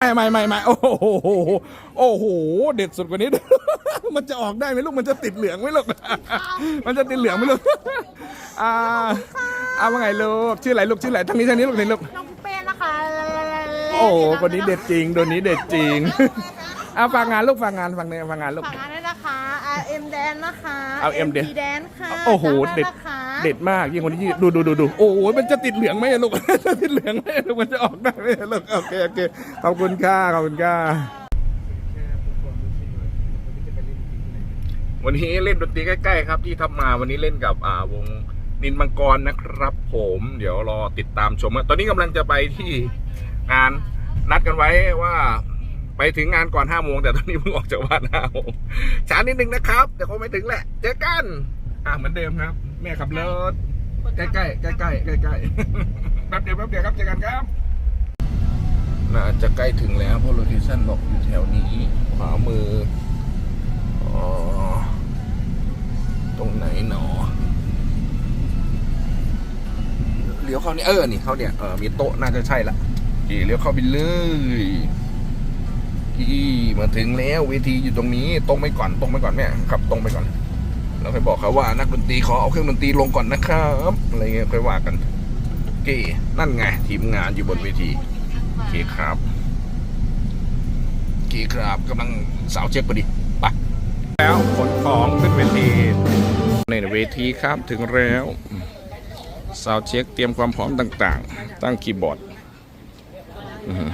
ไม่ไม่ไม่ไม่โอ้โหโอ้โหเด็ดสุดกว่านี้ มันจะออกได้ไหมลูกมันจะติดเหลืองไหมลูกมันจะติดเหลืองไหมลูกอ่าเอาว่าไงลูกชื่ออะไรลูกชื่ออะไรทั้งนี้ทั้งนี้ลูกนี่ลูกน้องเป้นะคะโอ้โหคนนี้เด็ดจริงโดนนี้เด็ดจริงเอาฝากงานลูกฝากงานฝากงานฝากงานลูกฝากงาน ด้วยนะคะ RM Dance นะคะเอา M Dance Dance ค่ะโอ้โหจำเด็ดนะคะเด็ดมากยิ่งคนที่ดูดูดูดูโอ้โหมันจะติดเหลืองไหมอะลูก จะติดเหลืองไหมลูกมันจะออกได้ไหมลูกโอเคโอเคขอบคุณค่ะขอบคุณค่ะวันนี้เล่นดนตรีใกล้ๆครับที่ทับมาวันนี้เล่นกับอ่าวงนินมังกรนะครับ ผมเดี๋ยวรอติดตามชมตอนนี้กำลังจะไปที่งานนัดกันไว้ว่า ไปถึงงานก่อนห้าโมงแต่ตอนนี้เพิ่งออกจากบ้านห้าโมงช้านิดนึงนะครับแต่คงไม่ถึงแหละ เจอกัน อะเหมือนเดิมครับ แม่ขับรถใกล้ๆใกล้ๆใกล้ๆใกล้ๆแป๊บเดียวแป๊บเดียวครับเจอกันครับน่าจะใกล้ถึงแล้วเพราะโลเคชั่นบอกอยู่แถวนี้ขวามืออ๋อตรงไหนหนอเลี้ยวเข้านี่เออนี่เขาเนี่ยเออมีโต๊ะน่าจะใช่ละกีเลี้ยวเข้าไปเลย กี่มาถึงแล้วเวทีอยู่ตรงนี้ตรงไปก่อนตรงไปก่อนแม่ขับตรงไปก่อน แล้วค่อยบอกเขาว่านักดนตรีขอเอาเครื่องดนตรีลงก่อนนะครับอะไรเงี้ยค่อยว่ากันโอเคนั่นไงทีมงานอยู่บนเวทีโอเคครับโอเคครับกำลังสาวเช็คพอดีไปแล้วขนของขึ้นเวทีในเวทีครับถึงแล้วสาวเช็คเตรียมความพร้อมต่าง ๆ ตั้งคีย์บอร์ดอือฮึ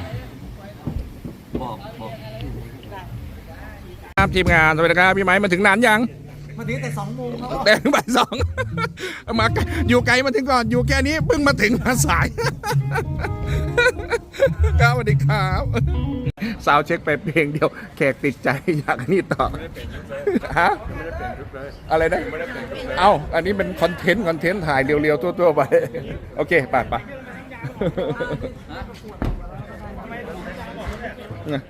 ครับ ทีมงานสวัสดีครับพี่ไม้มาถึงนานยังมาถึงแต่สองโมงครับแต่ถึงบ่ายสองมาไกลอยู่ไกลมาถึงก่อนอยู่แค่นี้เพิ่งมาถึงมาสายครับสวัสดีครับสาวเช็คไปเพลงเดียวแขกติดใจอยากนี่ต่อฮะอะไรนะเอ้าอันนี้เป็นคอนเทนต์คอนเทนต์ถ่ายเรียวๆตัวๆไปโอเคไปไปเนี่ย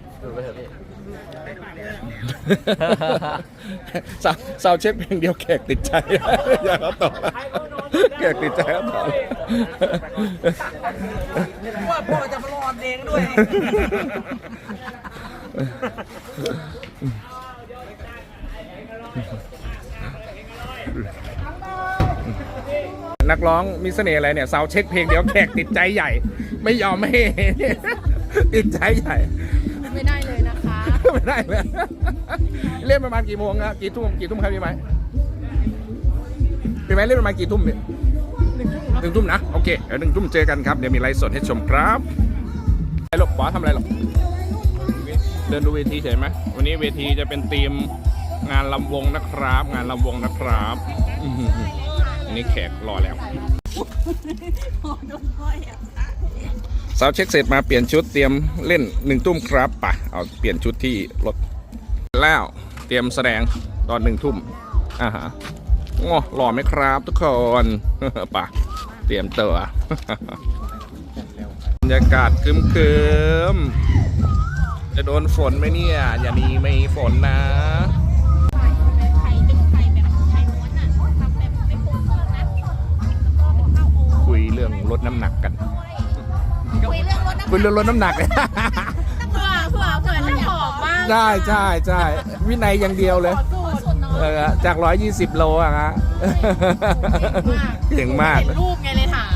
สาวสาวเช็คเพลงเดียวแขกติดใจ อยากเอาต่อแขกติดใจเอาต่อว่าพ่อจะมารอดเองด้วย นักร้องมีเสน่ห์อะไรเนี่ยสาวเช็คเพลงเดียวแขกติดใจใหญ่ ไม่ยอมไม่ติดใจใหญ่ ไม่ได้เลยนะ ไม่ได้เลยเล่นประมาณกี่โมงครับกี่ทุ่มกี่ทุ่มครับพี่ไม้พี่ไม้เล่นประมาณกี่ทุ่มเนี่ยหนึ่งทุ่มนะโอเคเดี๋ยวหนึ่งทุ่มเจอกันครับเดี๋ยวมีไลฟ์สดให้ชมครับไอ้หลบป๋าทำอะไรหรอเดินดูเวทีเฉยไหมวันนี้เวทีจะเป็นธีมงานลำวงนะครับ งานลำวงนะครับอื้อหืออันนี้แขกรอแล้ว สาวเช็คเสร็จมาเปลี่ยนชุดเตรียมเล่นหนึ่งทุ่มครับป่ะเอาเปลี่ยนชุดที่รถแล้วเตรียมแสดงตอนหนึ่งทุ่มอ่าฮะโอ้หล่อไหมครับทุกคนป่ะเตรียมตัวบรรยากาศครึมๆจะโดนฝนไหมเนี่ย อย่าหนีไม่ฝนนะไข่เป็นไข่แบบไข่ม้วนนะคุยเรื่องลดน้ำหนักกัน คุยเรื่องรถน้ำคุยเรื่องลดน้ำหนักเผื่อเผื่อเผื่อจะผอมมากใช่ใช่ใช่วินัยอย่างเดียวเลย สูตรสูตรน้องเออจาก 120 โลอะฮะเก่งมาก เห็นรูปไงเลยถาม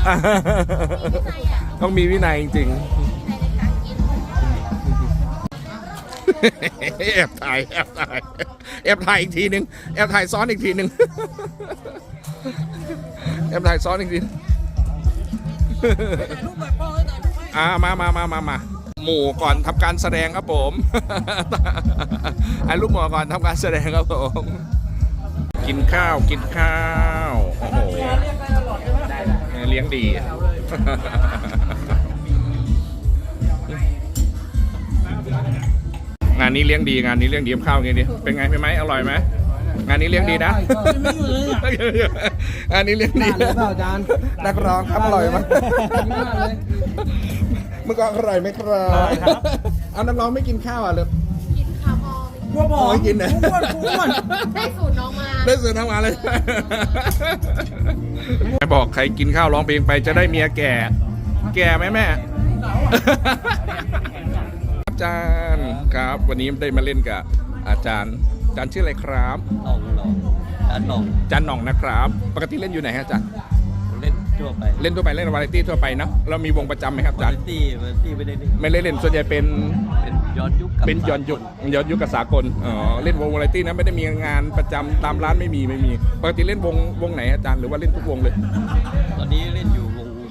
ต้องมีวินัยจริงๆแอบถ่ายแอบถ่ายแอบถ่ายอีกทีหนึ่งแอบถ่ายซ้อนอีกทีหนึ่งแอบถ่ายซ้อนอีกที อ่ามามามามามาหมู่ก่อนทำการแสดงครับผมไอ้ลูกหมูก่อนทำการแสดงครับผม กินข้าวกินข้าว โอ้โหเลี้ยงดีงานนี้เลี้ยงดีงานนี้เลี้ยงดีกับข้าวไงดีเป็นไงพี่ไหมอร่อยไหมงานนี้เลี้ยงดีนะไม่อยู่เลยอะงานนี้เลี้ยงดีหรือเปล่าอาจารย์นักร้องครับอร่อยไหมมาก เลยเมื่อก่อนอร่อยไหมครับ เอานักร้องไม่กินข้าวอะเลย กินข้าวพอวัวบอโอ้ยกินนะอ้วนอ้วนได้สูตรน้องมาได้สื่อทำงานเลยแม่บอกใครกินข้าวร้องเพลงไปจะได้เมียแก่ แก่ไหมแม่จารย์ครับ วันนี้ได้มาเล่นกับ อาจารย์อาจารย์ชื่ออะไรครับ หน่องหน่องอันหน่อง อาจารย์หน่องนะครับ ปกติเล่นอยู่ไหนฮะอาจารย์เล่น ทั่วไปเล่นทั่วไปเล่นวาไรตี้ทั่วไปเนอะเรามีวงประจำไหมครับอาจารย์ตี้มันตี้ไม่ได้เล่นไม่ได้เล่นส่วนใหญ่เป็นเป็นย้อนยุคกับเป็นย้อนยุคย้อนยุคกับสากลอ๋อเล่นวงวาไรตี้นะไม่ได้มีงานประจำตามร้านไม่มีไม่มีปกติเล่นวงวงไหนอาจารย์หรือว่าเล่นทุกวงเลย ตอนนี้เล่นอยู่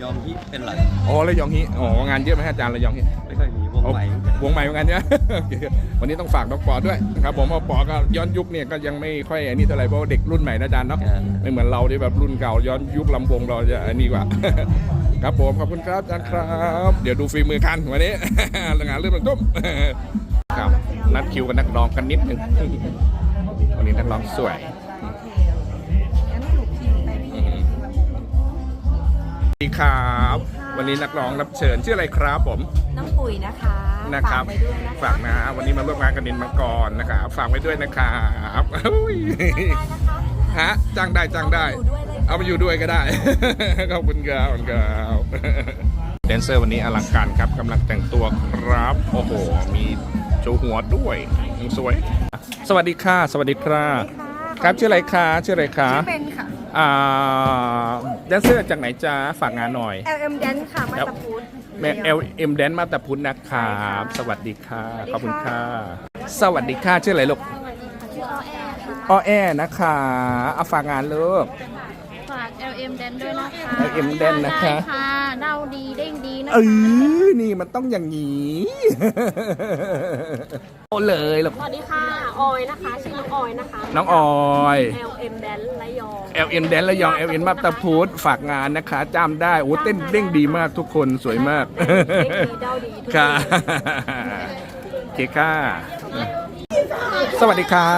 วงยอมฮิเป็นหลักอ๋อระยองฮิอ๋องานเยอะไหมฮะอาจารย์ระยองฮิไม่ค่อยมีวงใหม่วงใหม่เหมือนกันเนี่ยโอเควันนี้ต้องฝากดอกปอด้วยนะครับผมเพราะปอก็ย้อนยุคเนี่ยก็ยังไม่ค่อยอันนี้เท่าไหร่เพราะว่าเด็กรุ่นใหม่นะอาจารย์เนาะไม่เหมือนเราที่แบบรุ่นเก่าย้อนยุคลำวงเราจะอันนี้กว่า ครับผมขอบคุณครับอาจารย์ครับ เดี๋ยวดูฝีมือกันวันนี้ งานเรื่องมันตุ้มครับนัดคิวกับนักร้องกันนิดนึงวันนี้นักร้องสวย สวัสดีครับ วันนี้นักร้องรับเชิญชื่ออะไรครับผม น้องปุ๋ยนะคะนะครับ ฝากไว้ด้วยนะคะฝากนะ วันนี้มาร่วมงานกับนินมังกรนะครับฝากไว้ด้วยนะครับอุ้ยฮะจ้างได้จ้างได้เอามาอยู่ด้วยก็ได้ ขอบคุณครับขอบคุณครับแดนเซอร์วันนี้อลังการครับกำลังแต่งตัวครับ โอ้โห มีโชว์หัวด้วยสวย สวัสดีค่ะ สวัสดีครับครับชื่ออะไรคะชื่ออะไรคะ ชื่อเป็นค่ะ อ่าแดนเซอร์จากไหนจ้าฝากงานหน่อย LM Dance ค่ะ มาตาพุทธ แม่เอลเอ็มแดนมาตาพุทธนะครับสวัสดีค่ะขอบคุณค่ะสวัสดีค่ะชื่ออะไรลูกชื่อออแอร์ค่ะอ้อแอนะคะเอาฝากงานลูก ฝาก LM แดนด้วยนะคะ LM Dance นะคะ ได้ค่ะเดาดีเด้งดีนะเอคะ อนี่มันต้องอย่างนี้ โอ้เลยลูกสวัสดีค่ะ ออยนะคะ ชื่อน้องออยนะคะ น้องออย LM แดนระยองเอลเอ็นแดนระยองเอลเอ็นมาตาพุทธฝากงานนะคะจำได้ โอ้เต้นเด้งดีมากทุกคนสวยมาก เด้งดีเดาดีทุกค่ะนโอเคค่ะ สวัสดีค่ะ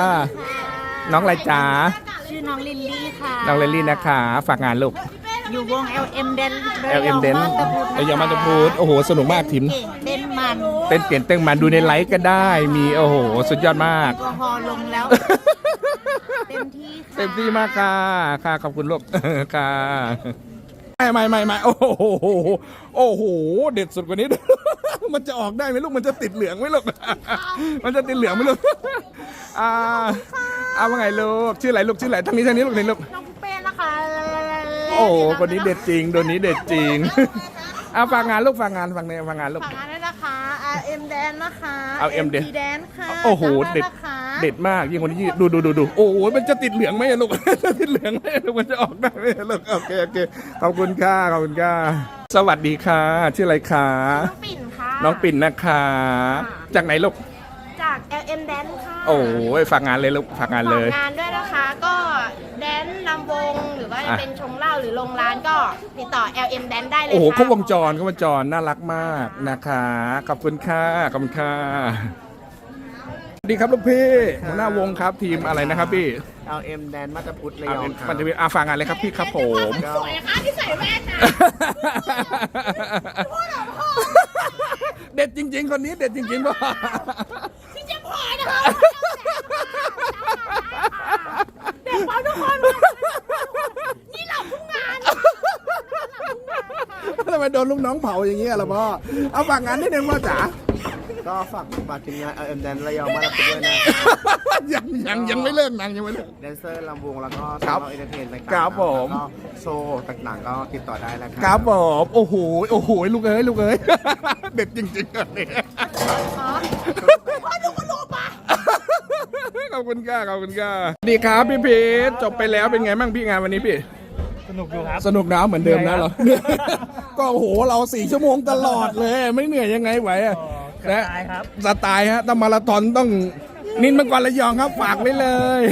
น้องอะไรจ๋าชื่อน้องลิลลี่ค่ะ น้องเลลี่นะคะ ฝากงานลูก อยู่วง LM Dance LM Dance ระยองมาตาพุทธโอ้โห สนุกมากทีมเก่งเต้นมันเต้นเปลี่ยนเต้นมาดูในไลฟ์ก็ได้ มีโอ้โห สุดยอดมากแอลกอฮอล์ลงแล้ว เต็มที่ค่ะเต็มที่มากค่ะ ค่ะ ขอบคุณลูก ค่ะไม่ไม่ไม่ไม่โอ้โหโอ้โห เด็ดสุดกว่านี้ มันจะออกได้ไหมลูก มันจะติดเหลืองไหมลูก มันจะติดเหลืองไหมลูก อ่าเอาว่าไงลูก ชื่ออะไรลูก ชื่ออะไรทางนี้ทางนี้ลูกนี่ลูก น้องเป้นะคะ โอ้โหคนนี้เด็ดจริงตัวนี้เด็ดจริงเอาฝากงานลูกฝากงานฝากงานฝากงานลูก ฝากงานด้วยนะคะ LM Dance นะคะ LM Dance Dance ค่ะโอ้โหจำเด็ดนะคะเด็ดมากยิ่งคนนี้ดูดูดูดูโอ้โหมันจะติดเหลืองไหมอะลูกจะติดเหลืองไหมลูกมันจะออกได้ไหมลูกโอเคโอเคขอบคุณค่ะขอบคุณค่ะสวัสดีค่ะชื่ออะไรคะน้องปิ่นค่ะน้องปิ่นนะคะ จากไหนลูกจาก LM Dance ค่ะโอ้ยฝากงานเลยลูกฝากงานเลยฝากงานด้วยนะคะ ก็แดนซ์นำวง หรือว่าจะอะ เป็นชงเหล้าหรือโรงร้านก็ติดต่อ LM Dance ได้เลยโอ้โหค่ะ ครบวงจรครบวงจรน่ารักมากนะคะ ขอบคุณค่ะขอบคุณค่ะสวัสดีครับลูกพี่หัวหน้าวงครับทีมอะไรนะครับพี่ LM แดนมาตาพุทธระเอายองเป็นครัปับนจะเป็นอาฝากงานเลยครับพี่ครับผม สวยค่ะที่ใส่แว่นนะเด็ดจริง ๆ คนนี้เด็ดจริงๆป่ะพี่เจะพอ นะคะเด็กปั๊มทุกคนนี่เราทุกงานทำไมโดนลูกน้องเผาอย่างเงี้ยล่ะพ่อเอาฝากงานนิดนึงพ่อจ๋าก็ฝากฝากทีมงาน LM แดนระยองมาด้วยนะยังยังยังไม่เลิกนางยังไม่เลิกแดนเซอร์ลำวงแล้วก็ครับเราเอนเตอร์เทนต่างๆครับผมก็โชว์ต่างๆก็ติดต่อได้นะครับครับผมโอ้โหโอ้โหลูกเอ้ยลูกเอ้ยเด็ดจริงๆอันนี้ ขอบคุณค่ะขอบคุณค่ะสวัสดีครับพี่พีชจบไปแล้วเป็นไงบ้างพี่งานวันนี้พี่ สนุกอยู่ครับสนุกนะเหมือนเดิมนะเรา ก็โอ้โหเราสี่ชั่วโมงตลอดเลย ไม่เหนื่อยยังไงไหวอะนะตายครับ สไตล์ฮะต้องมาราธอนต้องนินมังกรระยองครับฝากไว้เลย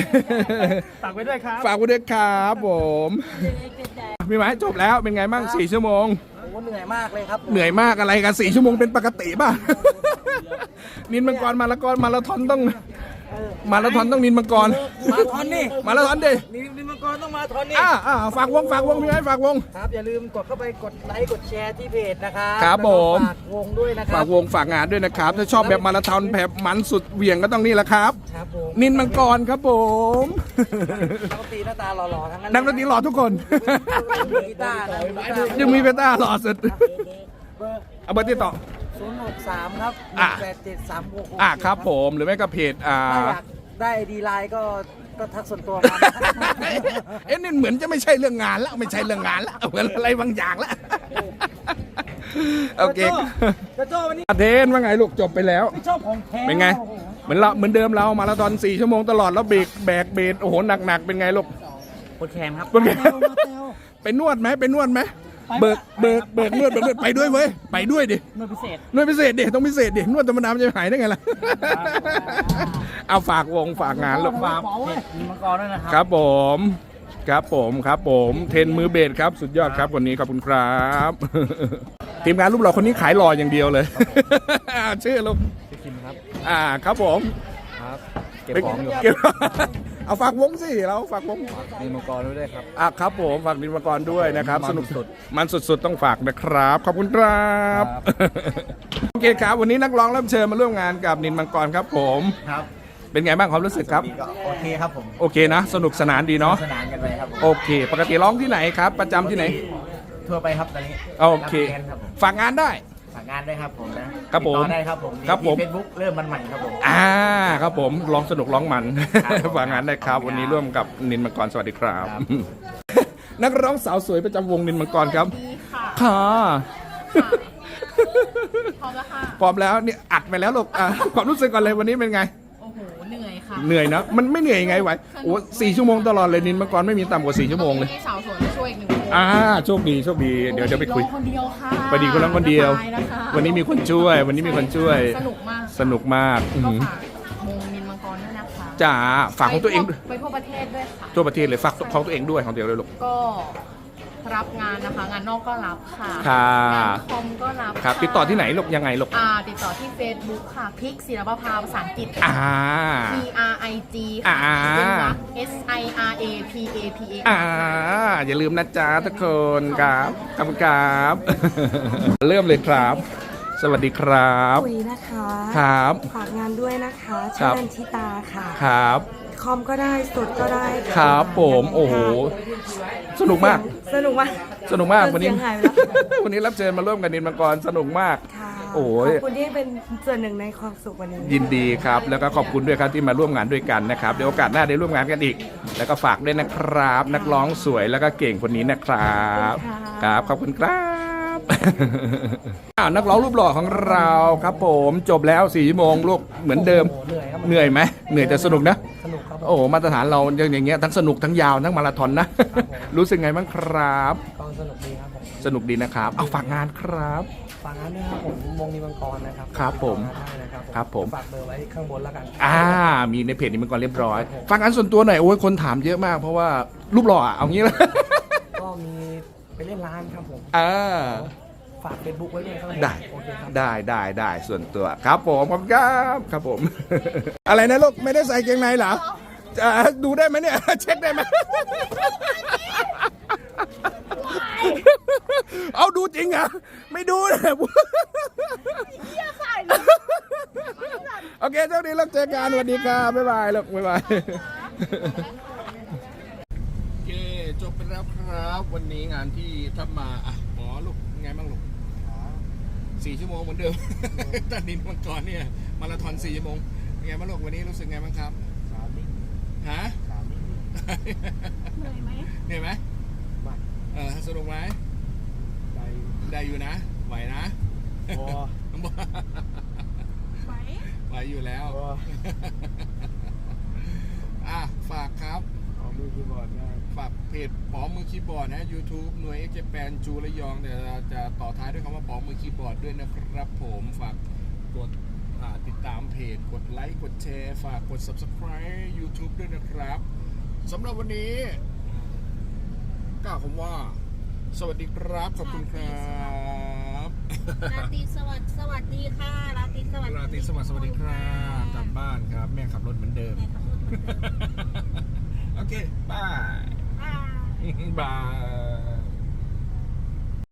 ฝากไว้ด้วยครับ ฝากไว้ด้วยครับผมพี่หมายจบแล้วเป็นไงบ้างสี่ชั่วโมง โอ้เหนื่อยมากเลยครับเหนื่อยมากอะไรกันสี่ชั่วโมงเป็นปกติป่ะ นินมังกรมาราธอนมาราธอนต้อง มาราธอนต้องนินมังกร มาทอนนี่มาราธอนดินี่นี่มังกรต้องมาทอนนี่ อ่าอ่าฝากวงฝากวงพี่ไม้ฝากวง ครับ อย่าลืมกดเข้าไปกดไลค์กดแชร์ที่เพจนะครับครับแล้วก็ผมฝากวงด้วยนะครัฝากวงฝากงานด้วยนะครับ ถ้าชอบแบบมาราธอนแบบมันสุดเหวี่ยงก็ต้องนี่แหละครับ ครับผมนินมังกรครับผม นักดนตรีหน้าตาหล่อๆทั้งนั้นนักดนตรีหล่อทุกคนกีตาร์นะยังมีเบต้าหล่อสุดเอาเบอร์ที่ต่อ 063ครับอะ187 36อะครับผมหรือไม่ก็เพจอ่าถ้าอยากได้ดีไลน์ก็ก็ทักส่วนตัวมาเอ๊ะนี่เหมือนจะไม่ใช่เรื่องงานแล้วไม่ใช่เรื่องงานแล้วเหมือนอะไรบางอย่างแล้วโอเคกระโจ้วันนี้อาเทนว่าไงลูกจบไปแล้ว ไม่ชอบของแท้เป็นไง โอ้โหเหมือนเราเหมือนเดิมเรามาราธอนสี่ชั่วโมงตลอดแล้วเบรกแบกเบรโอ้โหหนักๆเป็นไงลูกปวดแขนครับ เป็นไงมาเตลมาเตลไปนวดไหมไปนวดไหม เบิกเบิกเบิกนวดเบิกนวดไปด้วยเว้ยไปด้วยดิเมื่อพิเศษนวดพิเศษดิต้องพิเศษดินวดธรรมดามันจะหายได้ไงล่ะเอาฝากวงฝากงานลูกฝากเพจมีมังกรด้วยนะครัครับผมครับผมครับผมเทรนมือเบสครับสุดยอดครับวันนี้ขอบคุณครับทีมงานรูปหล่อคนนี้ขายหล่ออย่างเดียวเลยอ่าชื่อลูกพี่คิมครับ อ่าครับผมครับเก็บของอยู่ เก็บเอาฝากวงสิเราฝากวงมีมังกรด้วยครับ อะครับผมฝากดินมกรด้วยนะครับมันสนุกสุดมันสุดๆต้องฝากนะครับ ขอบคุณครับครับโอเคครับ วันนี้นักร้องรับเชิญมาร่วมงานกับนินมังกรครับผม ครับ เป็นไงบ้างความรู้สึกครับก็โอเคครับผม โอเคนะ สนุกสนานดีเนาะ สนานกันไปครับผมโอเค ปกติร้องที่ไหนครับ ประจำที่ไหน ทั่วไปครับตอนนี้ โอเครับรียนครับผมฝากงานได้ ฝากงานด้วยครับผมนะครับผมติดต่อได้ครับผมครับผม เฟซบุ๊กเริ่มมันใหม่ครับผม อ่าครับผมร้องสนุกร้องมันครับผมฝากงานได้ครับวันนี้ร่วมกับนินมังกรสวัสดีครับ นักร้องสาวสวยประจำวงนินมังกรครับ ดีค่ะ ค่ะ พร้อมแล้วค่ะ พร้อมแล้วเนี่ยอัดไปแล้วลูกอะความรู้สึกก่อนเลยวันนี้เป็นไง โอ้โห เหนื่อยค่ะเหนื่อยนะ มันไม่เหนื่อยยังไงไหวโอ้สี่ชั่วโมงตลอดเลยนินมังกรไม่มีต่ำกว่าสี่ชั่วโมงเลยมีสาวสวยมาช่วย อีกหนึ่งคนอ่าโชคดีโชคดีเดี๋ยวจะไปคุยร้องคนเดียวค่ะพอดีคุณร้องคนเดียว สบานะคะวันนี้มีคนช่วย วันนี้มีคนช่วย สนุกมากสนุกมากอื้อก็หือฝากวงมินมังกรด้วยนะคะจ๋าฝากของตัวเองด้วยไปทั่วประเทศด้วยค่ะ ทั่วประเทศเลยฝากของตัวเองด้วยของตัวเองเลยลูก ก็ รับงานนะคะ งานนอกก็รับค่ะค่ะงานคอมก็รับครับะติดต่อที่ไหนลูกยังไงลูก อ่า ติดต่อที่ Facebook ค่ะพิกศิลปภาภาษาอังกฤษอ่า P R I G อ่าค่ะเป็นวรรค S I R A P A P A อ่า อย่าลืมนะจ๊ะทุกคนครับขอบคุณครับ เริ่มเลยครับ สวัสดีครับ คุยนะคะครับ ฝากงานด้วยนะคะครัชื่อบนันทิตาค่ะ ครับค อมก็ได้สดก็ได้ครับผมโอ้โหสนุกมาก สนุกมากสนุกมากวันนี้ เสียงหายไปแล้ว วันนี้รับเชิญมาร่วมกันนินมังกรสนุกมาก ค่ะโอ้ย ขอบคุณที่เป็นส่วนหนึ่งในความสุขวันนี้ ยินดีครับ แล้วก็ขอบคุณด้วยครับที่มาร่วมงานด้วยกันนะครับเดี๋ยวโอกาสหน้าได้ร่วมงานกันอีก แล้วก็ฝากด้วยนะครับ นักร้องสวยแล้วก็เก่งคนนี้นะครับขอบคุณค่ะ ครับขอบคุณครับอ้าวนักร้องรูปหล่อของเราครับผมจบแล้วสี่ชั่วโมงลูกเหมือนเดิมโอ้โหเหนื่อยครับเหนื่อยไหมเหนื่อยแต่สนุกนะสนุกครับผม โอ้โหมาตรฐานเราอย่างเงี้ยทั้งสนุกทั้งยาวทั้งมาราธอนนะ รู้สึกไงบ้างครับ ก็สนุกดีครับผมสนุกดีนะครับ เอาฝากงานครับ ฝากงานด้วยครับผมวงนิมังกรนะครับครับผมติดต่องานได้นะครับครับผม ฝากเบอร์ไว้ข้างบนแล้วกันอ่า มีในเพจนี้มันก่อนเรียบร้อย ฝากงานส่วนตัวหน่อยโอ้ยคนถามเยอะมากเพราะว่ารูปหล่ออะเอางี้เลย ก็มีไปเล่นร้านครับผม อ่า ฝากเฟซบุ๊กไว้ด้วยครับผมได้ โอเคครับ ได้ได้ได้ส่วนตัวครับผมขอบคุณครับครับผม อะไรนะลูกไม่ได้ใส่เกงในเหรอ จะดูได้ไหมเนี่ย เช็คได้ไหม เอาดูจริงเหรอไม่ดูเลยโอเคเจ้าดีแล้วเจอกันสวัสดีครับบ๊ายบายลูกบ๊ายบายโอเคจบไปแล้วครับ วันนี้งานที่ทับมาอะหมอลูกไงบ้างลูกสี่ชั่วโมงเหมือนเดิม ตัดดินมังกรเนี่ยมาราธอนสี่ชั่วโมงเป็นไงบ้างลูกวันนี้รู้สึกไงบ้างครับ ฮะเหนื่อยไหมเหนื่อยไหมเออสนุกไหมได้อยู่นะ ไหวนะไหวไหวอยู่แล้วอะฝากครับฝากเพจปอมือคีย์บอร์ดนะ YouTube หน่วยเอ็กเจแปนจูระยองแต่เราจะต่อท้ายด้วยคำว่าปอมือคีย์บอร์ดด้วยนะครับผมฝากกดอ่า ติดตามเพจกดไลค์กดแชร์ ฝากกด Subscribe YouTube ด้วยนะครับสำหรับวันนี้กล่าวคำว่า สวัสดีครับ ขอบคุณครับราตรีสวัสดิ์สวัสดีค่ะราตรีสวัสดิ์ราตรีสวัสดิ์สวัสดีครับกลับบ้านครับ แม่ขับรถเหมือนเดิม โอเคบายอ่าบาย